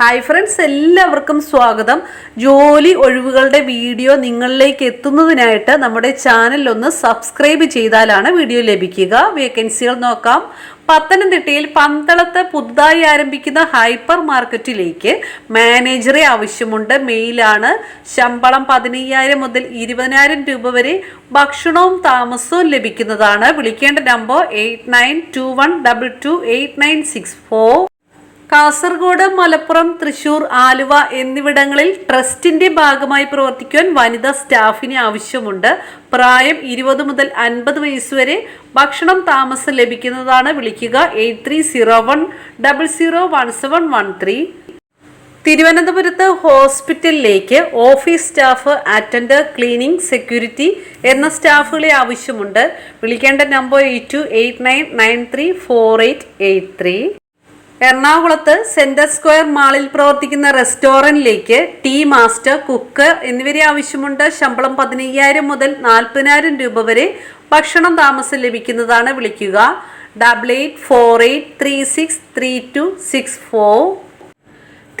Hi friends എല്ലാവർക്കും സ്വാഗതം. ജോലി ഒഴിവുകളുടെ വീഡിയോ നിങ്ങളിലേക്ക് എത്തുന്നതിനായിട്ട് നമ്മുടെ ചാനൽ ഒന്ന് സബ്സ്ക്രൈബ് ചെയ്താലാണ് വീഡിയോ ലഭിക്കുക. വേക്കൻസികൾ നോക്കാം. പത്തനംതിട്ടയിൽ പന്തളത്ത് പുതുതായി ആരംഭിക്കുന്ന ഹൈപ്പർ മാർക്കറ്റിലേക്ക് മാനേജറെ ആവശ്യമുണ്ട്. മെയിലാണ് ശമ്പളം പതിനയ്യായിരം മുതൽ ഇരുപതിനായിരം രൂപ വരെ ഭക്ഷണവും താമസവും ലഭിക്കുന്നതാണ്. വിളിക്കേണ്ട number eight nine two one double two eight nine six four Kasaragod Malappuram Thrissur Aluva എന്നിവിടങ്ങളിൽ ട്രസ്റ്റിന്റെ ഭാഗമായി പ്രവർത്തിക്കുവാൻ വനിതാ സ്റ്റാഫിന് ആവശ്യമുണ്ട്. പ്രായം ഇരുപത് മുതൽ അൻപത് വയസ്സ് വരെ ഭക്ഷണം താമസം ലഭിക്കുന്നതാണ്. വിളിക്കുക eight three zero one double zero one seven one three. തിരുവനന്തപുരത്ത് ഹോസ്പിറ്റലിലേക്ക് office staff attender cleaning security എന്ന സ്റ്റാഫുകളെ ആവശ്യമുണ്ട്. വിളിക്കേണ്ട number eight two eight nine nine three four eight eight three. എറണാകുളത്ത് സെന്റർ സ്ക്വയർ മാളിൽ പ്രവർത്തിക്കുന്ന റെസ്റ്റോറന്റിലേക്ക് ടീ മാസ്റ്റർ കുക്ക് എന്നിവരെ ആവശ്യമുണ്ട്. ശമ്പളം പതിനയ്യായിരം മുതൽ നാൽപ്പതിനായിരം രൂപ വരെ ഭക്ഷണം താമസം ലഭിക്കുന്നതാണ് വിളിക്കുക. Double eight four eight three six three two six four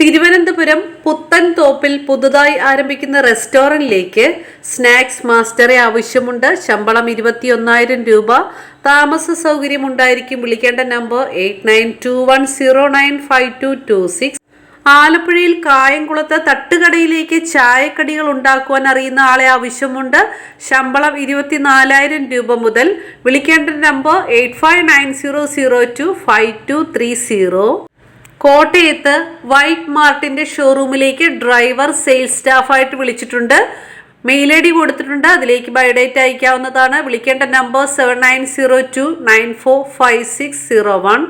Thiruvananthapuram പുത്തൻ തോപ്പിൽ പുതുതായി ആരംഭിക്കുന്ന റെസ്റ്റോറന്റിലേക്ക് സ്നാക്സ് മാസ്റ്ററെ ആവശ്യമുണ്ട്. ശമ്പളം ഇരുപത്തിയൊന്നായിരം രൂപ. താമസ സൗകര്യം ഉണ്ടായിരിക്കും വിളിക്കേണ്ട number eight nine two one zero nine five two two six. ആലപ്പുഴയിൽ കായംകുളത്ത് തട്ടുകടയിലേക്ക് ചായക്കടികൾ ഉണ്ടാക്കുവാൻ അറിയുന്ന ആളെ ആവശ്യമുണ്ട്. ശമ്പളം ഇരുപത്തിനാലായിരം രൂപ മുതൽ വിളിക്കേണ്ട number eight five nine zero zero two five two three zero. കോട്ടയത്ത് വൈറ്റ് മാർട്ടിന്റെ ഷോറൂമിലേക്ക് ഡ്രൈവർ സെയിൽസ് സ്റ്റാഫായിട്ട് വിളിച്ചിട്ടുണ്ട്. മെയിൽ ഐ ഡി കൊടുത്തിട്ടുണ്ട്. അതിലേക്ക് ബയോഡേറ്റ് അയക്കാവുന്നതാണ്. വിളിക്കേണ്ട number seven nine zero two nine four five six zero one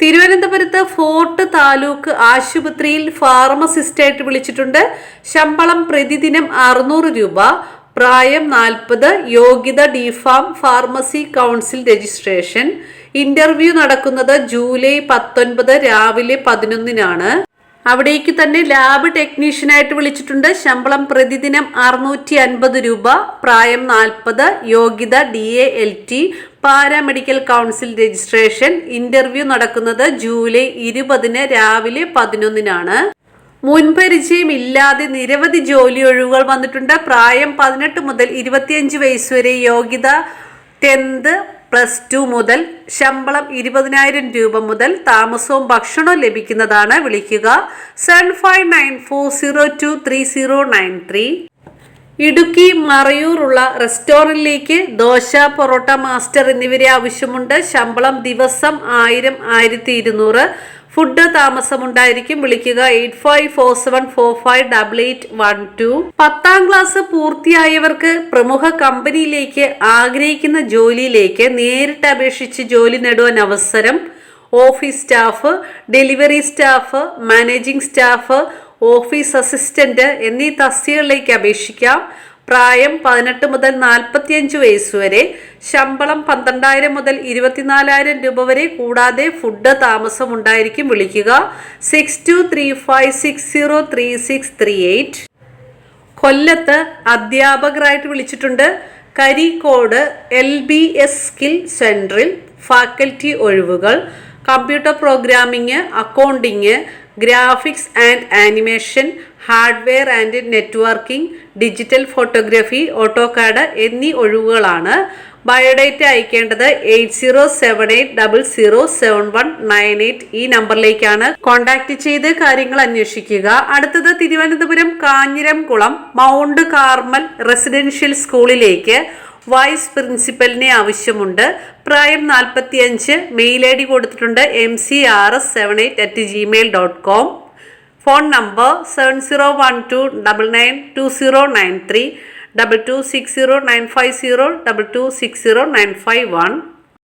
തിരുവനന്തപുരത്ത് ഫോർട്ട് താലൂക്ക് ആശുപത്രിയിൽ ഫാർമസിസ്റ്റായിട്ട് വിളിച്ചിട്ടുണ്ട്. ശമ്പളം പ്രതിദിനം അറുന്നൂറ് രൂപ. പ്രായം നാൽപ്പത്. യോഗ്യത D Pharm pharmacy council registration. Interview നടക്കുന്നത് ജൂലൈ പത്തൊൻപത് രാവിലെ പതിനൊന്നിനാണ്. അവിടേക്ക് തന്നെ ലാബ് ടെക്നീഷ്യനായിട്ട് വിളിച്ചിട്ടുണ്ട്. ശമ്പളം പ്രതിദിനം അറുന്നൂറ്റി അൻപത് രൂപ പ്രായം നാൽപ്പത് യോഗ്യത D A L T paramedical council registration. Interview നടക്കുന്നത് ജൂലൈ ഇരുപതിന് രാവിലെ പതിനൊന്നിനാണ്. മുൻപരിചയം ഇല്ലാതെ നിരവധി ജോലി ഒഴിവുകൾ വന്നിട്ടുണ്ട്. പ്രായം പതിനെട്ട് മുതൽ ഇരുപത്തിയഞ്ച് വയസ്സ് വരെ യോഗ്യത ടെൻത്ത് പ്ലസ് ടു മുതൽ ശമ്പളം ഇരുപതിനായിരം രൂപ മുതൽ താമസവും ഭക്ഷണവും ലഭിക്കുന്നതാണ് വിളിക്കുക. Seven five nine four zero two three zero nine three. Idukki മറയൂറുള്ള റെസ്റ്റോറന്റിലേക്ക് ദോശ പൊറോട്ട മാസ്റ്റർ എന്നിവരെ ആവശ്യമുണ്ട്. ശമ്പളം ദിവസം ആയിരം ആയിരത്തി ഇരുന്നൂറ്. ഫുഡ് താമസമുണ്ടായിരിക്കും. വിളിക്കുക eight five four seven four five double eight one two. പത്താം ക്ലാസ് പൂർത്തിയായവർക്ക് പ്രമുഖ കമ്പനിയിലേക്ക് ആഗ്രഹിക്കുന്ന ജോലിയിലേക്ക് നേരിട്ട് അപേക്ഷിച്ച് ജോലി നേടുവാൻ അവസരം. Office staff delivery staff managing staff office assistant എന്നീ തസ്തികകളിലേക്ക് അപേക്ഷിക്കാം. പ്രായം പതിനെട്ട് മുതൽ നാൽപ്പത്തിയഞ്ച് വയസ്സ് വരെ. ശമ്പളം പന്ത്രണ്ടായിരം മുതൽ ഇരുപത്തിനാലായിരം രൂപ വരെ. കൂടാതെ ഫുഡ് താമസം ഉണ്ടായിരിക്കും വിളിക്കുക. Six two three five six zero three six three eight കൊല്ലത്ത് അധ്യാപകരായിട്ട് വിളിച്ചിട്ടുണ്ട്. Karicode L B S skill സെന്ററിൽ ഫാക്കൽറ്റി ഒഴിവുകൾ. Computer programming accounting graphics and animation hardware and networking digital photography AutoCAD എന്നീ ഒഴിവുകളാണ്. Biodata അയക്കേണ്ടത് eight zero seven eight double zero seven one nine eight ഈ നമ്പറിലേക്കാണ്. Contact ചെയ്ത് കാര്യങ്ങൾ അന്വേഷിക്കുക. അടുത്തത് Thiruvananthapuram Kanjiramkulam Mount Carmel residential സ്കൂളിലേക്ക് വൈസ് പ്രിൻസിപ്പലിനെ ആവശ്യമുണ്ട്. പ്രായം നാൽപ്പത്തിയഞ്ച് മെയിൽ ഐ ഡി കൊടുത്തിട്ടുണ്ട്. M C R S seven eight at Gmail dot com phone number seven zero one two double nine two zero nine three. Double two six zero nine five zero double two six zero nine five one.